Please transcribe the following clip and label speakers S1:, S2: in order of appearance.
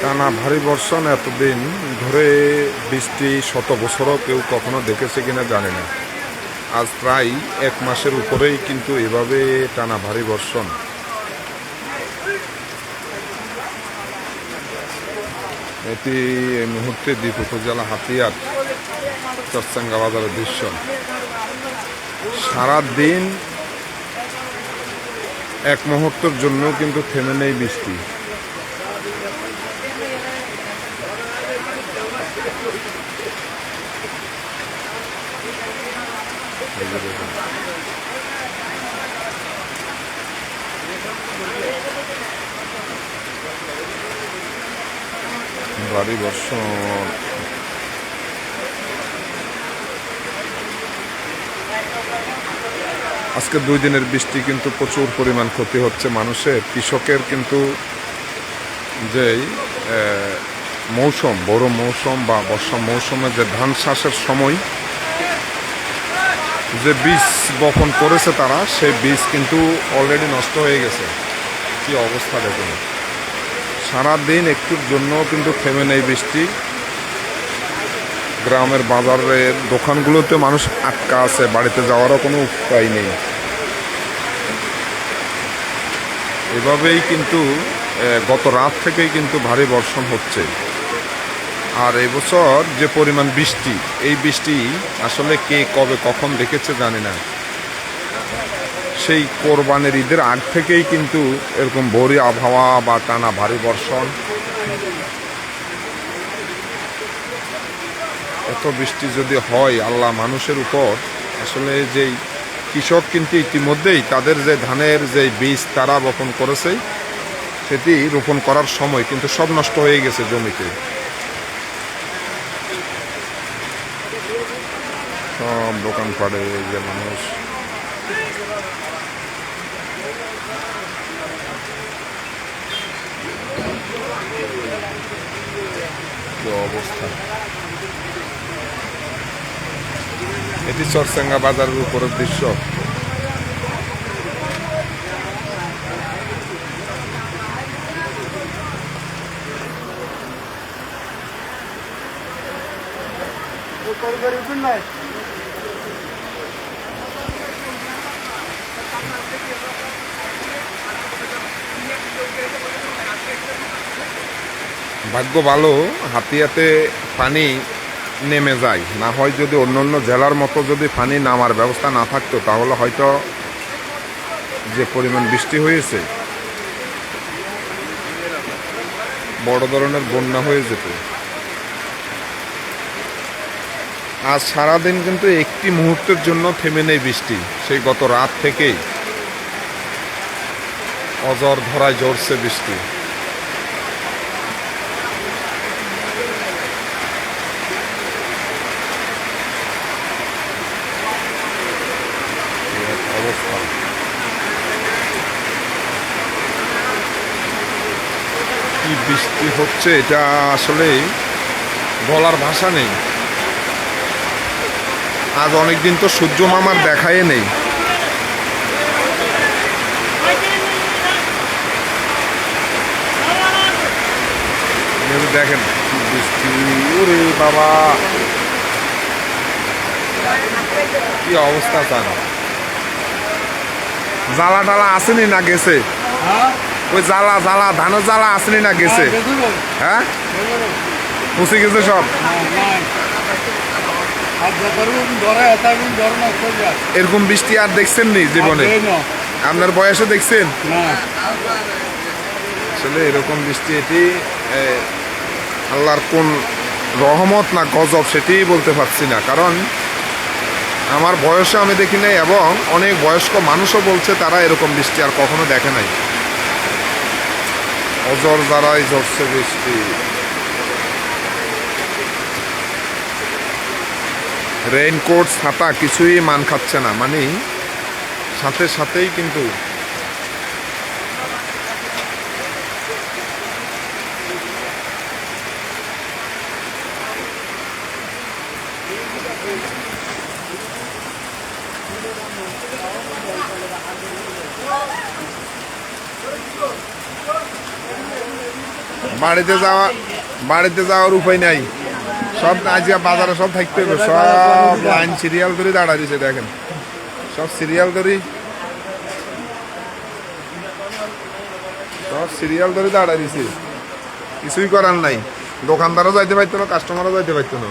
S1: টানা ভারী বর্ষণ এতদিন ধরে বৃষ্টি শত বছরও কেউ কখনো দেখেছে কিনা জানে না। আজ প্রায় এক মাসের উপরেই কিন্তু এভাবে টানা ভারী বর্ষণ। এটি এই মুহূর্তে দ্বীপ উপজেলা হাতিয়ার চরচাঙ্গা বাজারের দৃশ্য। সারাদিন এক মুহূর্তের জন্য কিন্তু থেমে নেই বৃষ্টি। ভারী বর্ষণ আজকে দুই দিনের বৃষ্টি কিন্তু প্রচুর পরিমাণ ক্ষতি হচ্ছে মানুষের। কৃষকের কিন্তু আহ, মৌসুম বড় মৌসুম বা বর্ষা মৌসুমে যে ধান চাষের সময় যে বীজ বপন করেছে তারা সেই বীজ কিন্তু অলরেডি নষ্ট হয়ে গেছে। কি অবস্থা দেখুন। সারাদিন একটুর জন্য কিন্তু থেমে নেই বৃষ্টি। গ্রামের বাজারের দোকানগুলোতে মানুষ আটকা আছে বাড়িতে যাওয়ারও কোনো উপায় নেই। এভাবেই কিন্তু গত রাত থেকেই কিন্তু ভারী বর্ষণ হচ্ছে। আর এবছর যে পরিমাণ বৃষ্টি, এই বৃষ্টি আসলে কে কবে কখন দেখেছে জানি না। সেই কোরবানের ঈদের আগ থেকেই কিন্তু এরকম ভরি আবহাওয়া বা টানা ভারী বর্ষণ। এত বৃষ্টি যদি হয় আল্লাহ মানুষের উপর, আসলে যেই কৃষক কিন্তু ইতিমধ্যেই তাদের যে ধানের যে বীজ তারা বপন করেছে সেটি রোপণ করার সময় কিন্তু সব নষ্ট হয়ে গেছে জমিতে। সব দোকানপাটে এই যে মানুষ। অবস্থা? এটি চরসাঙ্গা বাজারের উপরের দৃশ্য। ভাগ্য ভালো, হাতিয়াতে পানি নেমে যায়। না হয় যদি অন্য অন্য জেলার মতো যদি পানি নামার ব্যবস্থা না থাকতো, তাহলে হয়তো যে পরিমাণ বৃষ্টি হয়েছে, বড় ধরনের বন্যা হয়ে যেত। আজ সারাদিন কিন্তু একটি মুহূর্তের জন্য থেমে নেই বৃষ্টি। সেই গত রাত থেকেই অজর ধরায় ঝরছে বৃষ্টি। কি বৃষ্টি হচ্ছে, এটা আসলে বলার ভাষা নেই। আজ অনেকদিন তো সূর্য মামার দেখাই নেই। দেখেন বৃষ্টি ওরে বাবা। কি অবস্থা তার জ্বালা টালা আসেনি না গেছে? ওই জ্বালা জ্বালা ধানের জ্বালা আসেনি না গেছে? হ্যাঁ পুষে গেছে সব? এরকম বৃষ্টি আর দেখছেন নি জীবনে আপনার বয়সে দেখছেন? আসলে এরকম বৃষ্টি এটি আল্লাহর কোন রহমত না গজব সেটিই বলতে পারছি না। কারণ আমার বয়সে আমি দেখি নাই এবং অনেক বয়স্ক মানুষও বলছে তারা এরকম বৃষ্টি আর কখনো দেখে নাই। অজর দ্বারাই ঝরছে বৃষ্টি। রেইনকোট, ছাতা কিছুই মান খাচ্ছে না। মানে সাথে সাথেই কিন্তু বাড়িতে যাওয়া বাড়িতে যাওয়ার উপায় নাই। সব আজকে বাজারে সব থাকতে হবে। সব লাইন সিরিয়াল করে দাঁড়া দিছে দেখেন। সব সিরিয়াল করি সব সিরিয়াল ধরে দাঁড়া দিছে কিছুই করার নাই। দোকানদারও যাইতে পারতো না কাস্টমারও যাইতে পারতো না।